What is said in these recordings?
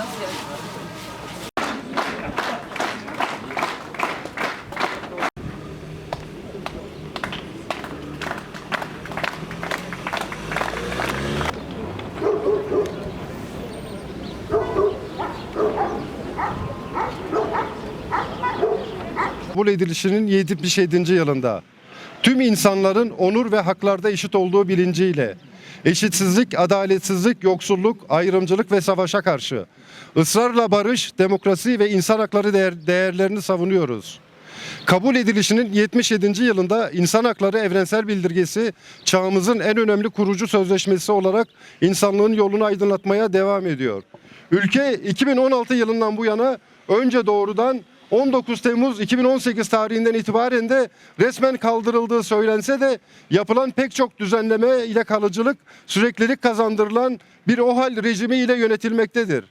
Gracias. kabul edilişinin 77. yılında tüm insanların onur ve haklarda eşit olduğu bilinciyle eşitsizlik, adaletsizlik, yoksulluk, ayrımcılık ve savaşa karşı ısrarla barış, demokrasi ve insan hakları değer- değerlerini savunuyoruz. Kabul edilişinin 77. yılında İnsan Hakları Evrensel Bildirgesi çağımızın en önemli kurucu sözleşmesi olarak insanlığın yolunu aydınlatmaya devam ediyor. Ülke 2016 yılından bu yana önce doğrudan 19 Temmuz 2018 tarihinden itibaren de resmen kaldırıldığı söylense de yapılan pek çok düzenleme ile kalıcılık, süreklilik kazandırılan bir OHAL rejimi ile yönetilmektedir.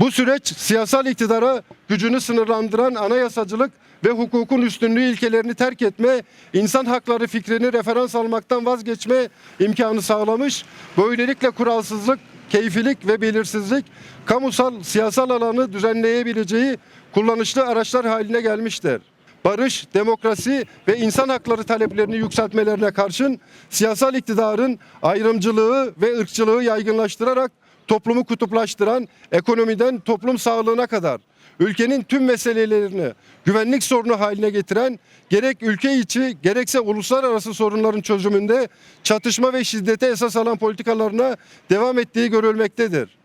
Bu süreç siyasal iktidara gücünü sınırlandıran anayasacılık ve hukukun üstünlüğü ilkelerini terk etme, insan hakları fikrini referans almaktan vazgeçme imkanı sağlamış. Böylelikle kuralsızlık, keyfilik ve belirsizlik kamusal siyasal alanı düzenleyebileceği kullanışlı araçlar haline gelmiştir. Barış, demokrasi ve insan hakları taleplerini yükseltmelerine karşın siyasal iktidarın ayrımcılığı ve ırkçılığı yaygınlaştırarak toplumu kutuplaştıran ekonomiden toplum sağlığına kadar ülkenin tüm meselelerini güvenlik sorunu haline getiren gerek ülke içi gerekse uluslararası sorunların çözümünde çatışma ve şiddete esas alan politikalarına devam ettiği görülmektedir.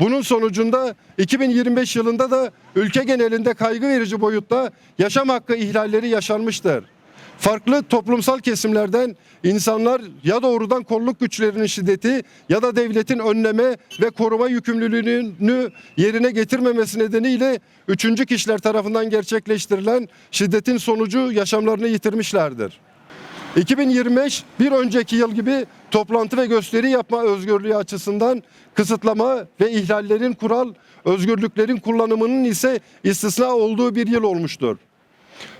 Bunun sonucunda 2025 yılında da ülke genelinde kaygı verici boyutta yaşam hakkı ihlalleri yaşanmıştır. Farklı toplumsal kesimlerden insanlar ya doğrudan kolluk güçlerinin şiddeti ya da devletin önleme ve koruma yükümlülüğünü yerine getirmemesi nedeniyle üçüncü kişiler tarafından gerçekleştirilen şiddetin sonucu yaşamlarını yitirmişlerdir. 2025 bir önceki yıl gibi toplantı ve gösteri yapma özgürlüğü açısından kısıtlama ve ihlallerin kural, özgürlüklerin kullanımının ise istisna olduğu bir yıl olmuştur.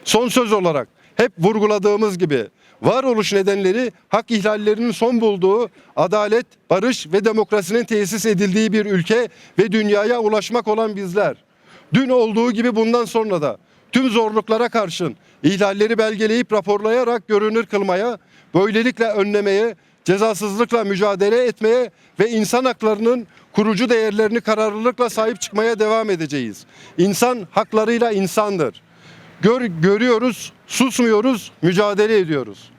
Son söz olarak hep vurguladığımız gibi varoluş nedenleri hak ihlallerinin son bulduğu adalet, barış ve demokrasinin tesis edildiği bir ülke ve dünyaya ulaşmak olan bizler. Dün olduğu gibi bundan sonra da tüm zorluklara karşın ihlalleri belgeleyip raporlayarak görünür kılmaya, böylelikle önlemeye, cezasızlıkla mücadele etmeye ve insan haklarının kurucu değerlerini kararlılıkla sahip çıkmaya devam edeceğiz. İnsan haklarıyla insandır gör, görüyoruz, susmuyoruz, mücadele ediyoruz.